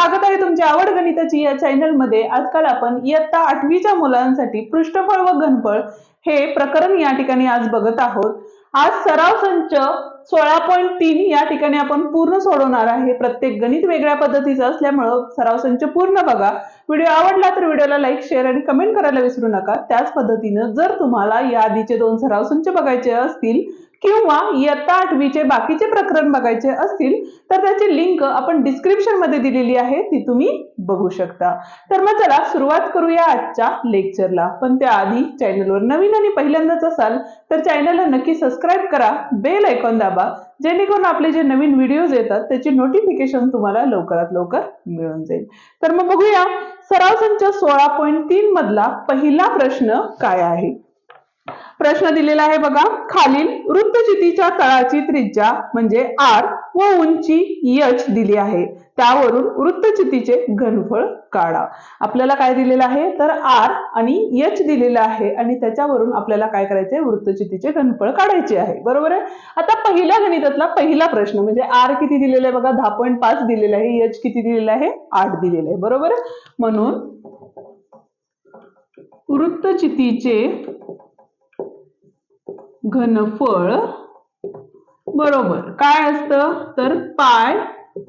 स्वागत आहे तुमच्या आवड गणिताची या चॅनलमध्ये. आजकाल आपण इयत्ता आठवीच्या मुलांसाठी पृष्ठफळ व घनफळ हे प्रकरण या ठिकाणी आज बघत आहोत. आज सराव संच सोळा पॉईंट तीन या ठिकाणी आपण पूर्ण सोडवणार आहे. प्रत्येक गणित वेगळ्या पद्धतीचं असल्यामुळं सराव संच पूर्ण बघा. व्हिडिओ आवडला तर व्हिडिओला लाईक शेअर आणि कमेंट करायला विसरू नका. त्याच पद्धतीनं जर तुम्हाला या आधीचे दोन सराव संच बघायचे असतील किंवा इयत्ता आठवीचे बाकीचे प्रकरण बघायचे असतील तर त्याची लिंक आपण डिस्क्रिप्शनमध्ये दिलेली आहे. ती तुम्ही बघू शकता. तर मग चला सुरुवात करूया आजच्या लेक्चरला पण त्याआधी चॅनलवर नवीन आणि पहिल्यांदाच असाल तर चॅनलला नक्की सबस्क्राईब करा. बेल ऐकॉन दाबा. जेणेकरून आपले जे नवीन व्हिडिओज येतात त्याची नोटिफिकेशन तुम्हाला लवकरात लवकर मिळून जाईल. तर मग बघूया सराव संच सोळा पॉईंट तीन मधला पहिला प्रश्न काय आहे? प्रश्न दिलेला आहे बघा खालील वृत्तचितीच्या तळाची त्रिज्या म्हणजे आर व उंची यच दिली आहे. त्यावरून वृत्तचितीचे घनफळ काढा. आपल्याला काय दिलेलं आहे? तर आर आणि यच दिलेलं आहे आणि त्याच्यावरून आपल्याला काय करायचे वृत्तचितीचे घनफळ काढायचे आहे. बरोबर आहे? आता पहिल्या गणितातला पहिला प्रश्न म्हणजे आर किती दिलेला आहे बघा? दहा पॉईंट पाच दिलेला आहे. यच किती दिलेलं आहे? आठ दिलेलं आहे. बरोबर आहे? म्हणून वृत्तचितीचे घनफळ बरोबर. काय असतं? तर पाय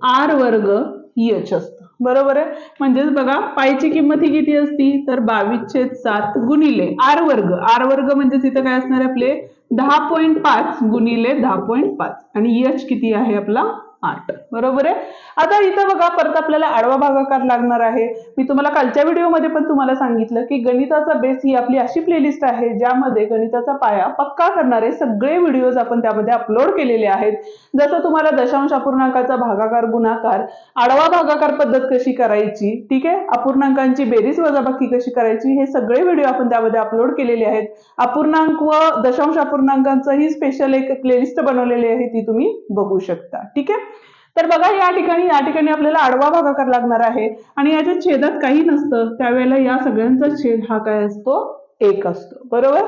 आर वर्ग यच असतं. बरोबर आहे? म्हणजेच बघा पायची किंमत ही किती असती? तर बावीस छेद सात गुणिले आर वर्ग. आर वर्ग म्हणजे तिथं काय असणार आपले? दहा पॉईंट पाच गुणिले दहा पॉईंट पाच. आणि यच किती आहे आपला? आठ बरोबर आहे? आता इथं बघा परत आपल्याला आडवा भागाकार लागणार आहे. मी तुम्हाला कालच्या व्हिडिओमध्ये पण तुम्हाला सांगितलं की गणिताचा बेस ही आपली अशी प्लेलिस्ट आहे ज्यामध्ये गणिताचा पाया पक्का करणारे सगळे व्हिडिओज आपण त्यामध्ये अपलोड केलेले आहेत. जसं तुम्हाला दशांश अपूर्णांकाचा भागाकार गुणाकार आडवा भागाकार पद्धत कशी करायची ठीक आहे? अपूर्णांकांची बेरीज वजाबाकी कशी करायची हे सगळे व्हिडिओ आपण त्यामध्ये अपलोड केलेले आहेत. अपूर्णांक व दशांश अपूर्णांकांचं ही स्पेशल एक प्लेलिस्ट बनवलेली आहे ती तुम्ही बघू शकता ठीक आहे? तर बघा या ठिकाणी या ठिकाणी आपल्याला आडवा भागाकार लागणार आहे. आणि याच्या छेदात काही नसतं. त्यावेळेला या सगळ्यांचा छेद हा काय असतो? एक असतो. बरोबर?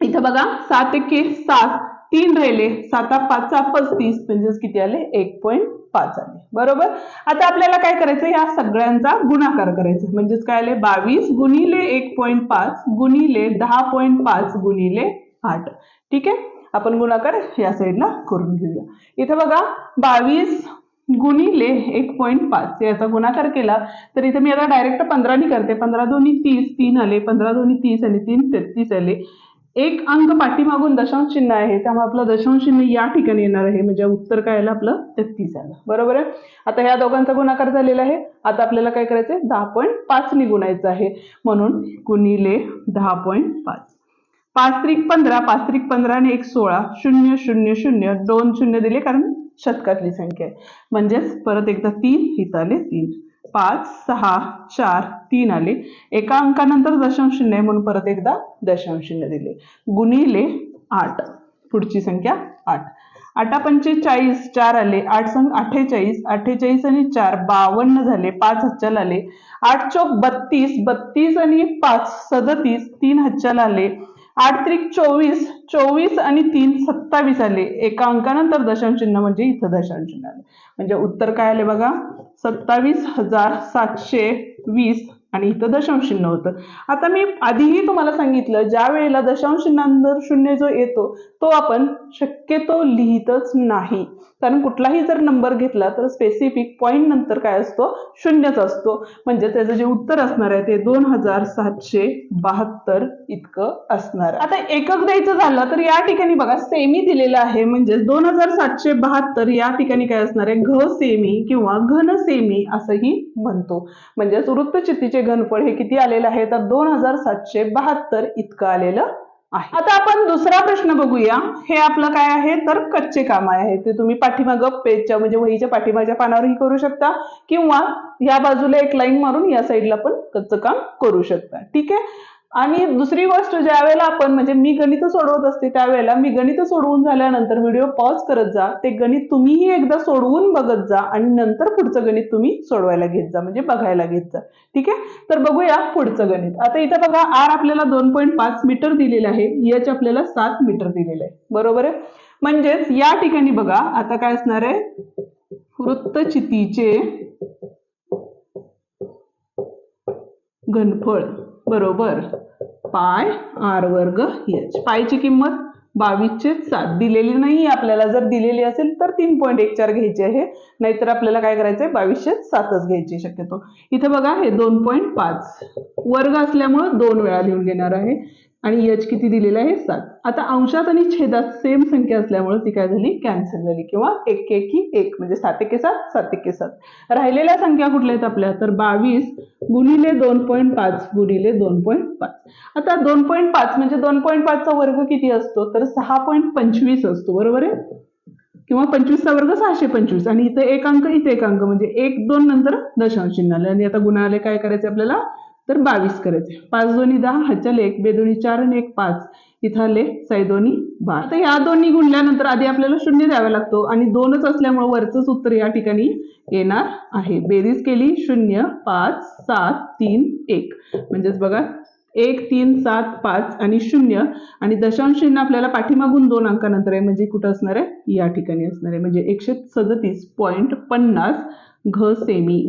इथं बघा सात एके सात तीन राहिले. साता पाचचा पस्तीस म्हणजेच किती आले? एक पॉईंट पाच आले. बरोबर? आता आपल्याला काय करायचं? या सगळ्यांचा गुणाकार करायचा. म्हणजेच काय आले? बावीस गुणिले एक पॉईंट पाच गुणिले दहा पॉईंट पाच गुणिले आठ. ठीक आहे? आपण गुणाकार या साईडला करून घेऊया. इथे बघा बावीस गुणिले एक पॉईंट पाच. याचा गुणाकार केला तर इथे मी आता डायरेक्ट पंधरानी करते. पंधरा दोन्ही तीस तीन आले. पंधरा दोन्ही तीस आले तीन तेहतीस आले. एक अंक पाठीमागून दशांश चिन्ह आहे. त्यामुळे आपलं दशांश चिन्ह या ठिकाणी येणार आहे. म्हणजे उत्तर काय आलं? आपलं तेहतीस आलं. बरोबर आहे? आता ह्या दोघांचा गुणाकार झालेला आहे. आता आपल्याला काय करायचंय? दहा पॉईंट पाचनी गुणायचं आहे. म्हणून गुणिले दहा पॉईंट पाच. पाच त्रिक पंधरा पाच त्रिक पंधरा आणि एक सोळा. शून्य शून्य शून्य. दोन शून्य दिले कारण शतकातली संख्या आहे. म्हणजेच परत एकदा तीन हित आले तीन. पाच सहा चार तीन आले. एका अंकानंतर दशांश शून्य आहे म्हणून परत एकदा दशांश शून्य दिले. गुणिले आठ. पुढची संख्या आठ. आठा पंचेचाळीस चार आले. आठ संघ अठ्ठेचाळीस. अठ्ठेचाळीस आणि चार बावन्न झाले. पाच हच्चल आले. आठ चौक बत्तीस. बत्तीस आणि पाच सदतीस. तीन हच्चल आले. आठ त्रिक चोवीस चोवीस आणि तीन सत्तावीस आले. एका अंकानंतर दशांश चिन्ह म्हणजे इथं दशांश चिन्ह आले. म्हणजे उत्तर काय आले बघा? सत्तावीस हजार सातशे वीस आणि इथं दशांश चिन्ह होतं. आता मी आधीही तुम्हाला सांगितलं ज्या वेळेला दशांश चिन्हांतर शून्य जो येतो तो आपण शक्यतो लिहितच नाही. कारण कुठलाही जर नंबर घेतला तर स्पेसिफिक पॉईंट नंतर काय असतो? शून्यच असतो. म्हणजे त्याचं जे उत्तर असणार आहे ते दोन हजार सातशे बहात्तर इतकं असणार आता एकक द्यायचं झालं तर या ठिकाणी बघा सेमी दिलेलं आहे. म्हणजे दोन हजार सातशे बहात्तर या ठिकाणी काय असणार आहे? घ सेमी किंवा घन सेमी असंही म्हणतो. म्हणजेच वृत्तचितीचे घनफळ हे किती आलेलं आहे? तर दोन हजार सातशे बहात्तर इतकं आलेलं आहे. आता आपण दुसरा प्रश्न बघूया. हे आपलं काय आहे? तर कच्चे काम आहे. ते तुम्ही पाठीमागं पेजच्या म्हणजे वहीच्या पाठीमागच्या पानावरही करू शकता. किंवा या बाजूला एक लाईन मारून या साईडला पण कच्चं काम करू शकता. ठीक आहे? आणि दुसरी गोष्ट ज्या वेळेला आपण म्हणजे मी गणित सोडवत असते त्यावेळेला मी गणित सोडवून झाल्यानंतर व्हिडिओ पॉज करत जा ते गणित तुम्हीही एकदा सोडवून बघत जा आणि नंतर पुढचं गणित तुम्ही सोडवायला घेत जा म्हणजे बघायला घेत जा. ठीक आहे? तर बघूया पुढचं गणित. आता इथं बघा आर आपल्याला दोन पॉईंट पाच मीटर दिलेलं आहे एच आपल्याला सात मीटर दिलेलं आहे. बरोबर आहे? म्हणजेच या ठिकाणी बघा आता काय असणार आहे? वृत्तचितीचे घनफळ. बरोबर. पाय आर वर्ग एच पायची किंमत बावीसचे सात. दिलेली नाही आपल्याला जर दिलेली असेल तर तीन पॉईंट एक चार घ्यायची आहे. नाहीतर आपल्याला काय करायचंय? बावीसशे सातच घ्यायची शक्यतो. इथं बघा हे दोन पॉईंट पाच. वर्ग असल्यामुळं दोन वेळा लिहून घेणार आहे. आणि एच किती दिलेलं आहे? सात. आता अंशात आणि छेदात सेम संख्या असल्यामुळे ती काय झाली? कॅन्सल झाली. किंवा एक एकी एक. म्हणजे सात एके सात सात एके सात. राहिलेल्या संख्या कुठल्या आहेत आपल्या? तर बावीस गुणिले दोन पॉईंट पाच गुणिले दोन पॉईंट पाच. आता दोन पॉईंट पाच म्हणजे दोन पॉईंट पाचचा वर्ग किती असतो? तर सहा पॉईंट पंचवीस असतो. बरोबर आहे? किंवा पंचवीसचा वर्ग सहाशे पंचवीस. आणि इथं एक अंक इथे एक अंक म्हणजे एक दोन नंतर दशांश चिन्ह आले आणि आता गुणाले काय करायचे आपल्याला? तर बावीस करायचे. पाच दोन्ही दहा हाच्याले एक बेदोनी चार आणि एक पाच. इथं आले सैदोनी बारा. आता या दोन्ही गुणल्यानंतर आधी आपल्याला शून्य द्यावा लागतो आणि दोनच असल्यामुळे वरचंच उत्तर या ठिकाणी येणार आहे. बेरीज केली शून्य पाच सात तीन एक. म्हणजेच बघा एक तीन सात पाच आणि शून्य. आणि दशांश चिन्ह आपल्याला पाठीमागून दोन अंकानंतर आहे. म्हणजे कुठं असणार आहे? या ठिकाणी असणार आहे. म्हणजे एकशे सदतीस पॉईंट पन्नास घ सेमी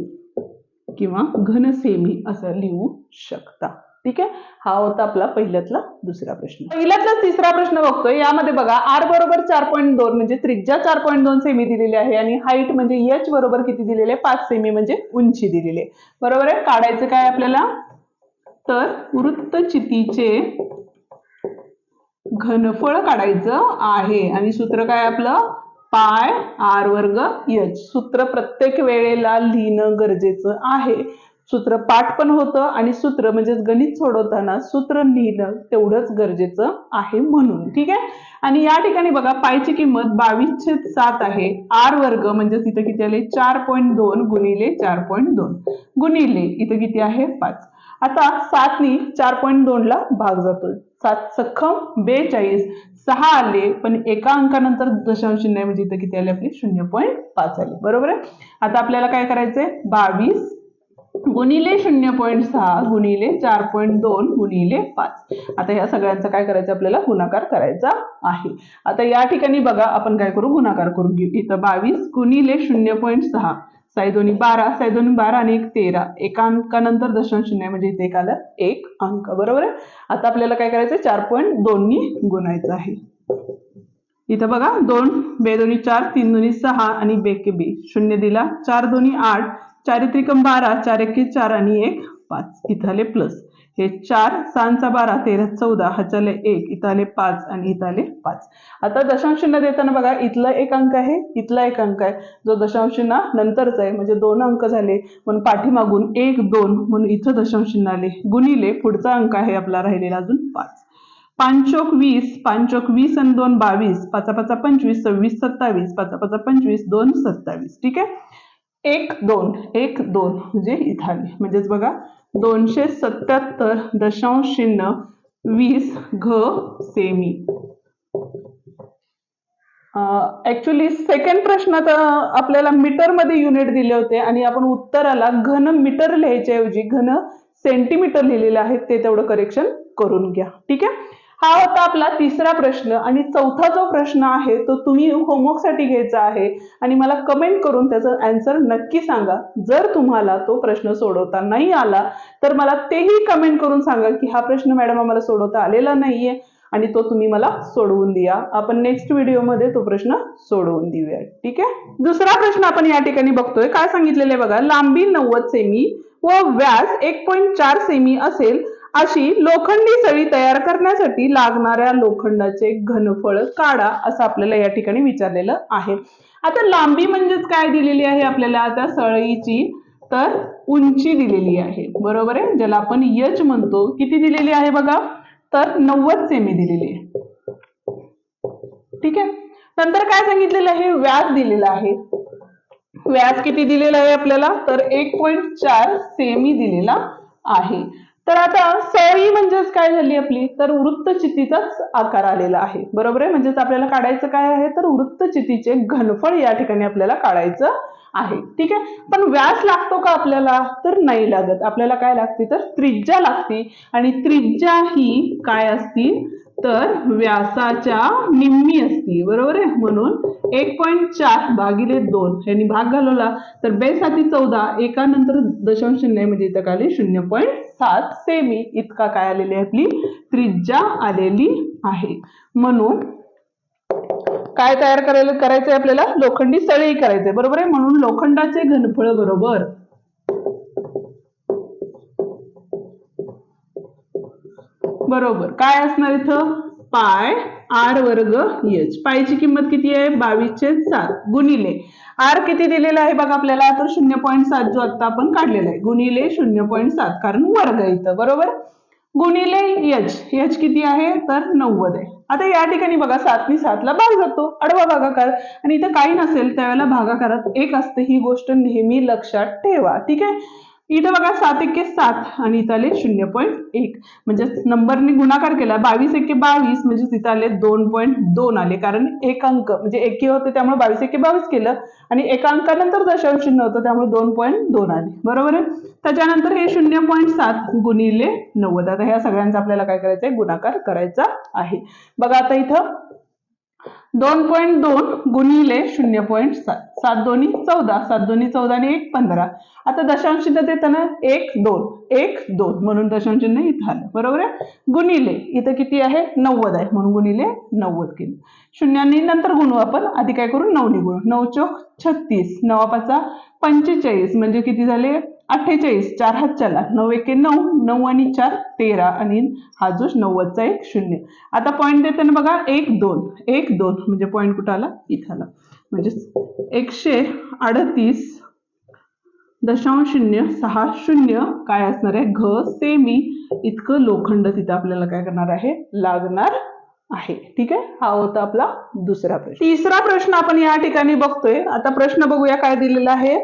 किंवा घन सेमी असं लिहू शकता. ठीक आहे? हा होता आपला पहिल्यातला दुसरा प्रश्न. पहिल्यातला तिसरा प्रश्न बघतोय. यामध्ये बघा आर बरोबर चार पॉईंट दोन म्हणजे त्रिज्या चार पॉईंट दोन सेमी दिलेली आहे आणि हाईट म्हणजे एच बरोबर किती दिलेले आहे? पाच सेमी म्हणजे उंची दिलेली आहे. बरोबर आहे? काढायचं काय आपल्याला? तर वृत्तचितीचे घनफळ काढायचं आहे. आणि सूत्र काय आपलं? पाय आर वर्ग यच सूत्र प्रत्येक वेळेला लिहिणं गरजेचं आहे. सूत्र पाठ पण होतं आणि सूत्र म्हणजेच गणित सोडवताना सूत्र लिहिणं तेवढंच गरजेचं आहे म्हणून. ठीक आहे? आणि या ठिकाणी बघा पायची किंमत बावीसशे सात आहे. आर वर्ग म्हणजे इथं किती आले? चार पॉईंट दोन गुणिले चार पॉईंट दोन. गुणिले इथं किती आहे? पाच. आता सातनी चार पॉईंट दोनला भाग जातो सात सख्खम बेचाळीस सहा आले पण एका अंकानंतर दशांश शून्य म्हणजे इथं किती आले आपले? शून्य पॉईंट पाच आले. बरोबर आहे? आता आपल्याला काय करायचंय? बावीस गुणिले शून्य पॉईंट सहा गुणिले चार पॉईंट दोन गुणिले पाच. आता या सगळ्यांचा काय करायचं आपल्याला? गुणाकार करायचा आहे. आता या ठिकाणी बघा आपण काय करू? गुणाकार करून घेऊ. इथं बावीस गुणिले शून्य पॉईंट सहा. साई दोन्ही बारा साई दोन्ही बारा आणि एक तेरा. एका अंकानंतर दशांश शून्य म्हणजे इथे एक आलं एक अंक. बरोबर आहे? आता आपल्याला काय करायचं चार पॉईंट दोन्ही गुणायचं आहे. इथं बघा दोन बे दोन्ही चार तीन दोन्ही सहा आणि बेके बी. शून्य दिला चार दोन्ही आठ चार त्रिकम बारा चार एके चार आणि एक पाच. इथं आले प्लस हे चार सहाचा बारा तेरा चौदा ह्याच्याले एक इथं पाच आणि इथं आले पाच. आता दशांश चिन्ह देताना बघा इथला एक अंक आहे इथला एक अंक आहे. जो दशांश चिन्ह नंतरचा आहे म्हणजे दोन अंक झाले म्हणून पाठीमागून एक दोन म्हणून इथं दशांश चिन्ह आले. गुणिले पुढचा अंक आहे आपला राहिलेला अजून पाच. पांचोक वीस पांचोक वीस आणि दोन बावीस पाचा पाचा पंचवीस सव्वीस सत्तावीस पाचा पाचा पंचवीस दोन सत्तावीस. ठीक आहे? एक दोन एक दोन म्हणजे इथं आले म्हणजेच बघा दोनशे सत्याहत्तर दशांश चिन्ह वीस घ सेमी. ऍक्च्युली सेकंड प्रश्नात अं, आपल्याला मीटरमध्ये युनिट दिले होते आणि आपण उत्तराला घन मीटर लिहायच्या ऐवजी घन सेंटीमीटर लिहिलेलं आहे ते तेवढं करेक्शन करून घ्या. ठीक आहे? हा होता आपला तिसरा प्रश्न आणि चौथा जो प्रश्न आहे तो तुम्ही होमवर्कसाठी घ्यायचा आहे आणि मला कमेंट करून त्याचा अँसर नक्की सांगा. जर तुम्हाला तो प्रश्न सोडवता नाही आला तर मला तेही कमेंट करून सांगा की हा प्रश्न मॅडम आम्हाला सोडवता आलेला नाहीये आणि तो तुम्ही मला सोडवून द्या. आपण नेक्स्ट व्हिडिओमध्ये तो प्रश्न सोडवून देऊया. ठीक आहे? दुसरा प्रश्न आपण या ठिकाणी बघतोय. काय सांगितलेलं आहे बघा? लांबी नव्वद सेमी व व्यास एक पॉईंट चार सेमी असेल अशी लोखंडी सळी तयार करण्यासाठी लागणाऱ्या लोखंडाचे घनफळ काढा असं आपल्याला या ठिकाणी विचारलेलं आहे. आता लांबी म्हणजेच काय दिलेली आहे आपल्याला? आता सळईची तर उंची दिलेली आहे. बरोबर आहे? ज्याला आपण यच म्हणतो. किती दिलेली आहे बघा? तर नव्वद सेमी दिलेली आहे. ठीक आहे? नंतर काय सांगितलेलं आहे? व्याज दिलेला आहे. व्याज किती दिलेला आहे आपल्याला? तर एक पॉईंट चार सेमी दिलेला आहे. तर आता सळी म्हणजेच काय झाली आपली? तर वृत्तचितीचाच आकार आलेला आहे. बरोबर आहे? म्हणजेच आपल्याला काढायचं काय आहे? तर वृत्तचितीचे घनफळ या ठिकाणी आपल्याला काढायचं आहे. ठीक आहे? पण व्यास लागतो का आपल्याला? तर नाही लागत. आपल्याला काय लागते? तर त्रिज्या लागते. आणि त्रिज्या ही काय असती तर व्यासाच्या निम्मी असती बरोबर आहे? म्हणून एक पॉईंट चार भागिले दोन. यांनी भाग घालवला. तर बेसाठी चौदा एकानंतर दशांश शून्य म्हणजे इथं काय आले? शून्य पॉईंट सात. सेमी. इतका काय आलेली आहे आपली? त्रिज्या आलेली आहे. म्हणून काय तयार करायला करायचंय आपल्याला? लोखंडी सळई करायचंय बरोबर आहे? म्हणून लोखंडाचे घनफळ बरोबर. बरोबर. काय असणार इथं? पाय आर वर्ग एच पायची किंमत किती आहे? बावीसशे सात. गुणिले. आर किती दिलेला आहे बघा आपल्याला? तर शून्य पॉईंट सात जो आता आपण काढलेला आहे. गुणिले शून्य पॉईंट सात. कारण वर्ग इथं. बरोबर? गुणिले एच एच किती आहे? तर नव्वद आहे. आता या ठिकाणी बघा सातनी सातला भाग जातो. आडवा भागाकार. आणि इथं काही नसेल त्यावेळेला भागाकारात एक असते ही गोष्ट नेहमी लक्षात ठेवा. ठीक आहे? इथं बघा सात एके सात आणि इथं आले शून्य पॉईंट एक. म्हणजे नंबरने गुणाकार केला बावीस एके बावीस म्हणजे तिथं आले दोन पॉईंट दोन आले. कारण एक अंक म्हणजे एके होते त्यामुळे बावीस एके बावीस केलं आणि एका अंकानंतर दशांश चिन्ह होतं त्यामुळे दोन पॉईंट दोन आले. बरोबर आहे? त्याच्यानंतर हे शून्य पॉईंट सात गुणिले नव्वद. आता ह्या सगळ्यांचा आपल्याला काय करायचं आहे गुणाकार करायचा आहे. बघा आता इथं दोन पॉईंट दोन गुणिले शून्य पॉईंट सात. सात दोन्ही चौदा. सात दोन्ही चौदा आणि एक पंधरा. आता दशांश चिन्ह देताना एक दोन. एक दोन. म्हणून दशांश चिन्ह इथं आलं. बरोबर आहे? गुणिले. इथं किती आहे? नव्वद आहे. म्हणून गुणिले नव्वद केलं. शून्यानी नंतर गुणू आपण. आधी काय करू? नऊ गुणू नऊ चौक छत्तीस. नवा पाचा पंचेचाळीस. म्हणजे किती झाले? अठ्ठेचाळीस चार हात चला नऊ एके नऊ नऊ आणि चार तेरा आणि हा जो नव्वदचा एक शून्य. आता पॉईंट देताना बघा एक दोन एक दोन म्हणजे पॉईंट कुठं आला? इथं आला. म्हणजे एकशे अडतीस दशांश शून्य सहा शून्य काय असणार आहे? घ सेमी इतकं लोखंड तिथं आपल्याला काय करणार आहे? लागणार आहे. ठीक आहे? हा होता आपला दुसरा प्रश्न. तिसरा प्रश्न आपण या ठिकाणी बघतोय. आता प्रश्न बघूया काय दिलेला आहे?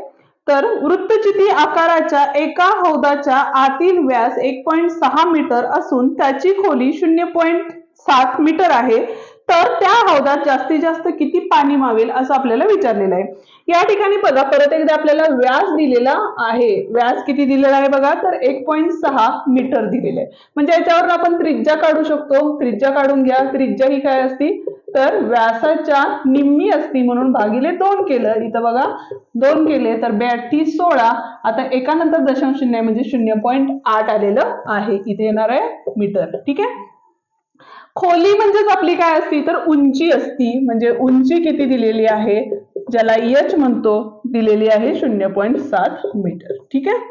तर वृत्तचिती आकाराच्या एका हौदाच्या आतील व्यास एक पॉईंट सहा मीटर असून त्याची खोली शून्य पॉईंट सात मीटर आहे. तर त्या हौदात जास्तीत जास्त किती पाणी मावेल असं आपल्याला विचारलेलं आहे. या ठिकाणी बघा परत एकदा आपल्याला व्यास दिलेला आहे. व्यास किती दिलेला आहे बघा तर एक पॉईंट सहा मीटर दिलेलं आहे. म्हणजे याच्यावर आपण त्रिज्या काढू शकतो. त्रिज्या काढून घ्या. त्रिज्या ही काय असती? तर व्यासाच्या निम्मी असती म्हणून भागिले दोन केलं. इथं बघा दोन केले तर ब्याऐंशी सोळा. आता एकानंतर दशांश शून्य म्हणजे शून्य पॉईंट आठ आलेलं आहे. इथे येणार आहे मीटर. ठीक आहे? खोली म्हणजेच आपली काय असती? तर उंची असती. म्हणजे उंची किती दिलेली आहे? ज्याला एच म्हणतो दिलेली आहे शून्य पॉईंट सात मीटर. ठीक आहे?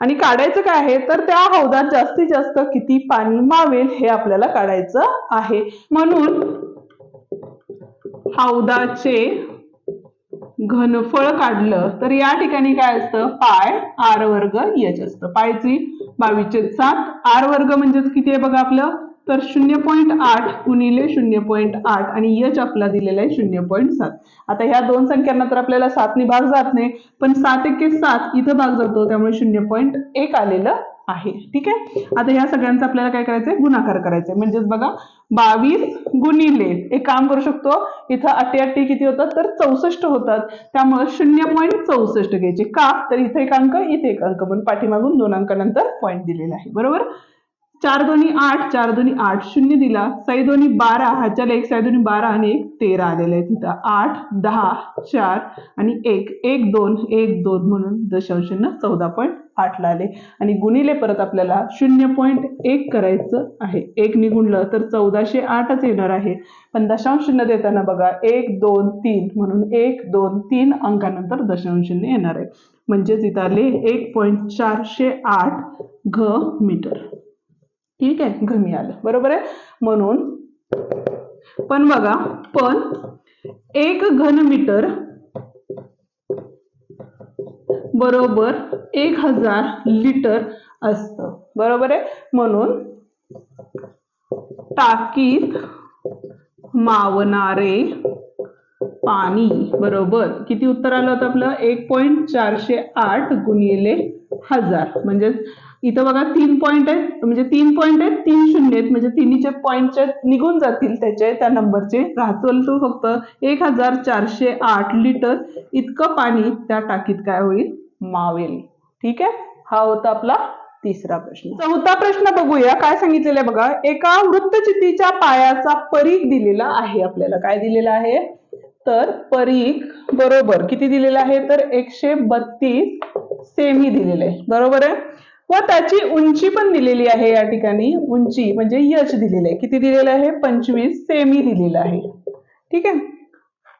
आणि काढायचं काय आहे? तर त्या हौदात जास्तीत जास्त किती पाणी मावेल हे आपल्याला काढायचं आहे. म्हणून हौदाचे घनफळ काढलं तर या ठिकाणी काय असतं? पाय आर वर्ग यच असतं. पायची बावीसचे सात. आर वर्ग म्हणजेच किती आहे बघा आपलं? तर शून्य पॉईंट आठ गुणिले शून्य पॉईंट आठ आणि यच आपला दिलेला आहे शून्य पॉईंट सात. आता ह्या दोन संख्यांना तर आपल्याला सातने भाग जात नाही पण सात एके सात इथं भाग जातो त्यामुळे शून्य पॉईंट एक आलेलं आहे. ठीक आहे? आता ह्या सगळ्यांचा आपल्याला काय करायचंय? गुणाकार करायचंय. म्हणजेच बघा बावीस गुणिले एक काम करू शकतो इथं अट्टी अट्टी किती होतात? तर चौसष्ट होतात. त्यामुळे शून्य पॉईंट चौसष्ट घ्यायचे. का? तर इथे एक अंक इथे एक अंक पण पाठीमागून दोन अंकानंतर पॉईंट दिलेला आहे. बरोबर? चार दोन्ही आठ चार दोन्ही आठ शून्य दिला. साई दोन्ही बारा ह्याच्याला एक साई दोन्ही बारा आणि एक तेरा आलेलं आहे तिथं आठ दहा चार आणि एक. एक दोन एक दोन म्हणून दशांशांना चौदा पॉईंट आठला आले. आणि गुणिले परत आपल्याला शून्य पॉईंट एक करायचं आहे. एक निगुणलं तर चौदाशे आठच येणार आहे. पण दशांश देताना बघा एक दोन तीन म्हणून एक दोन तीन अंकानंतर दशांश येणार आहे. म्हणजेच इथं आले एक पॉईंट चारशे आठ घ मीटर. ठीक आहे? घमी आलं बरोबर आहे? म्हणून पण बघा पण एक घन मीटर बरोबर एक हजार लिटर असतं. बरोबर आहे? म्हणून टाकीत मावणारे पाणी बरोबर. किती उत्तर आलं होतं आपलं? एक पॉईंट चारशे आठ गुणिले हजार. म्हणजे इथं बघा तीन पॉईंट आहेत. म्हणजे तीन पॉईंट आहेत तीन शून्य आहेत. म्हणजे तिन्हीचे पॉईंटचे निघून जातील त्याचे त्या नंबरचे राहतोल तो फक्त एक हजार चारशे आठ लिटर इतकं पाणी त्या टाकीत काय होईल? मावेल ठीक आहे? हा होता आपला तिसरा प्रश्न. चौथा प्रश्न बघूया. काय सांगितलेलं आहे बघा? एका वृत्तचितीच्या पायाचा परीख दिलेला आहे आपल्याला. काय दिलेला आहे? तर परीख बरोबर किती दिलेला आहे? तर एकशे बत्तीस सेमी दिलेलं आहे. बरोबर आहे? व त्याची उंची पण दिलेली आहे या ठिकाणी. उंची म्हणजे यश दिलेलं आहे. किती दिलेलं आहे? पंचवीस सेमी दिलेलं आहे. ठीक आहे?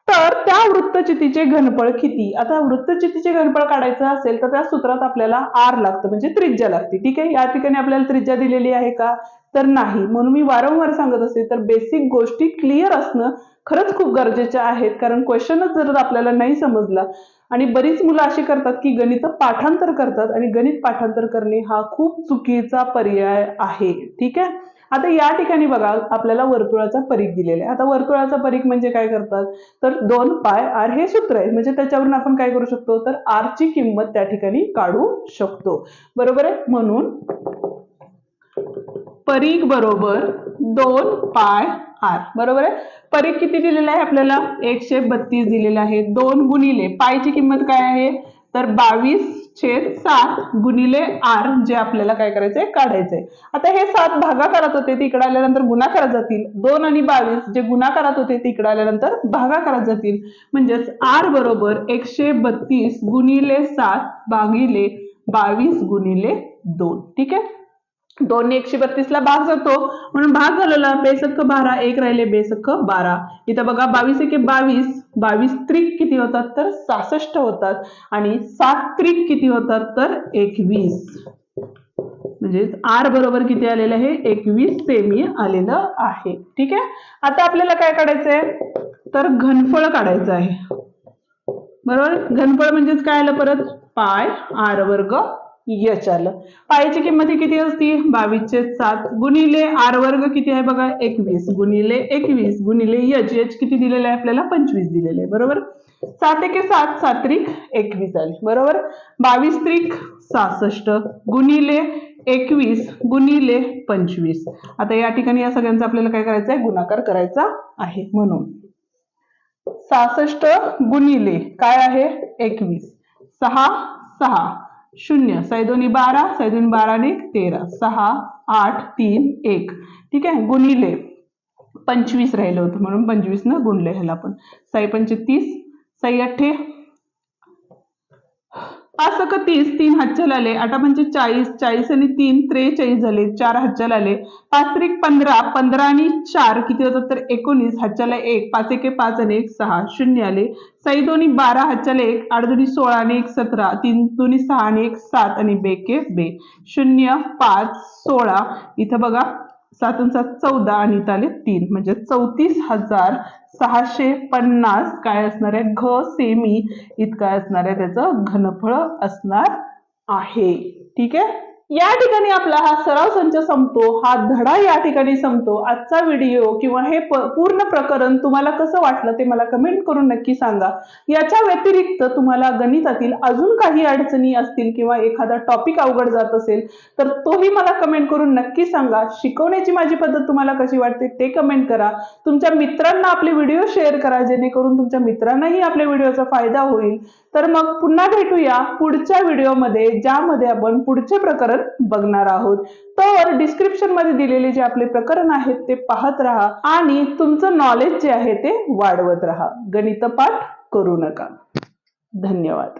तर त्या वृत्तचितीचे घनफळ किती? आता वृत्तचितीचे घनफळ काढायचं असेल तर त्या सूत्रात आपल्याला आर लागतं म्हणजे त्रिज्या लागते. ठीक आहे? या ठिकाणी आपल्याला त्रिज्या दिलेली आहे का? तर नाही. म्हणून मी वारंवार सांगत असते तर बेसिक गोष्टी क्लिअर असणं खरंच खूप गरजेच्या आहेत कारण क्वेश्चनच जर आपल्याला नाही समजला आणि बरीच मुलं अशी करतात की गणित पाठांतर करतात आणि गणित पाठांतर करणे हा खूप चुकीचा पर्याय आहे. ठीक आहे? आता या ठिकाणी बघा आपल्याला वर्तुळाचा परीख दिलेला आहे. आता वर्तुळाचा परीख म्हणजे काय करतात? तर दोन पाय आर हे सूत्र आहे. म्हणजे त्याच्यावरून आपण काय करू शकतो? तर आर ची किंमत त्या ठिकाणी काढू शकतो. बरोबर आहे? म्हणून परीख बरोबर दोन पाय आर. बरोबर आहे? परीख किती दिलेला आहे आपल्याला? एकशे बत्तीस दिलेला आहे. दोन गुणिले पायची किंमत काय आहे? तर बावीस छेद सात गुणिले आर जे आपल्याला काय करायचंय? काढायचंय. आता हे सात भागाकारात होते ते इकडे आल्यानंतर गुणाकारात जातील. दोन आणि बावीस जे गुणाकारात होते ते इकडे आल्यानंतर भागाकारात जातील. म्हणजेच आर बरोबर एकशे बत्तीस गुणिले सात भागिले बावीस गुणिले दोन. ठीक आहे? दोन एकशे बत्तीस ला भाग जातो. म्हणून भाग झालेला बेसक्क बारा एक राहिले बेसक्क बारा. इथं बघा बावीस एके बावीस बावीस त्रिक किती होतात तर सासष्ट होतात. आणि सात त्रिक किती होतात तर एकवीस. म्हणजे आर बरोबर किती आलेलं आहे? एकवीस सेमी आलेलं आहे. ठीक आहे? आता आपल्याला काय काढायचंय? तर घनफळ काढायचं आहे. बरोबर? घनफळ म्हणजेच काय आलं परत? पाय आर वर्ग यच आलं. पायची किंमत किती असती? बावीसचे सात गुणिले आर वर्ग किती आहे बघा? एकवीस. गुणिले एकवीस गुणिले यच यच किती दिलेलं आहे आपल्याला? पंचवीस दिलेलं आहे. बरोबर? सात एके सात सात त्रिक एकवीस आली. बरोबर? बावीस त्रिक सहासष्ट गुणिले एकवीस गुणिले पंचवीस. आता या ठिकाणी या सगळ्यांचा आपल्याला काय करायचं आहे? गुणाकार करायचा आहे म्हणून. सहासष्ट गुणिले काय आहे? एकवीस. सहा सहा. शून्य. सायदोनी बारा सायदोनी बाराने एक तेरा. सहा आठ तीन एक. ठीक आहे? गुणिले पंचवीस राहिलं होतं म्हणून पंचवीस न गुणले ह्याला आपण. साई पंचे तीस साई अठ्ठे असं का तीस तीन हातचल आले. आठा पंचे म्हणजे चाळीस चाळीस आणि तीन त्रेचाळीस झाले चार हातचल आले. पाच त्रिक पंधरा पंधरा आणि चार किती होतात तर एकोणीस हातच्याला एक पाच एके पाच आणि एक सहा शून्य आले. साई दोन्ही बारा हातच्याला एक आठ दोन्ही सोळा आणि एक सतरा तीन दोन्ही सहा आणि एक सात आणि बेके बे. शून्य पाच सोळा. इथं बघा सातून सात चौदा आणि इथं आले तीन. म्हणजे चौतीस हजार सहाशे पन्नास काय असणार आहे? घ सेमी इतकं असणार आहे. त्याचं घनफळ असणार आहे. ठीक आहे? या ठिकाणी आपला हा सराव संच संपतो. हा धडा या ठिकाणी संपतो. आजचा व्हिडिओ किंवा हे पूर्ण प्रकरण तुम्हाला कसं वाटलं ते मला कमेंट करून नक्की सांगा. याच्या व्यतिरिक्त तुम्हाला गणितातील अजून काही अडचणी असतील किंवा एखादा टॉपिक अवघड जात असेल तर तोही मला कमेंट करून नक्की सांगा. शिकवण्याची माझी पद्धत तुम्हाला कशी वाटते ते कमेंट करा. तुमच्या मित्रांना आपले व्हिडिओ शेअर करा जेणेकरून तुमच्या मित्रांनाही आपल्या व्हिडिओचा फायदा होईल. तर मग पुन्हा भेटूया पुढच्या व्हिडिओमध्ये ज्यामध्ये आपण पुढचे प्रकरण बघणार आहोत. तर डिस्क्रिप्शनमध्ये दिलेले जे आपले प्रकरण आहेत ते पाहत राहा आणि तुमचं नॉलेज जे आहे ते वाढवत राहा. गणितपाठ करू नका. धन्यवाद.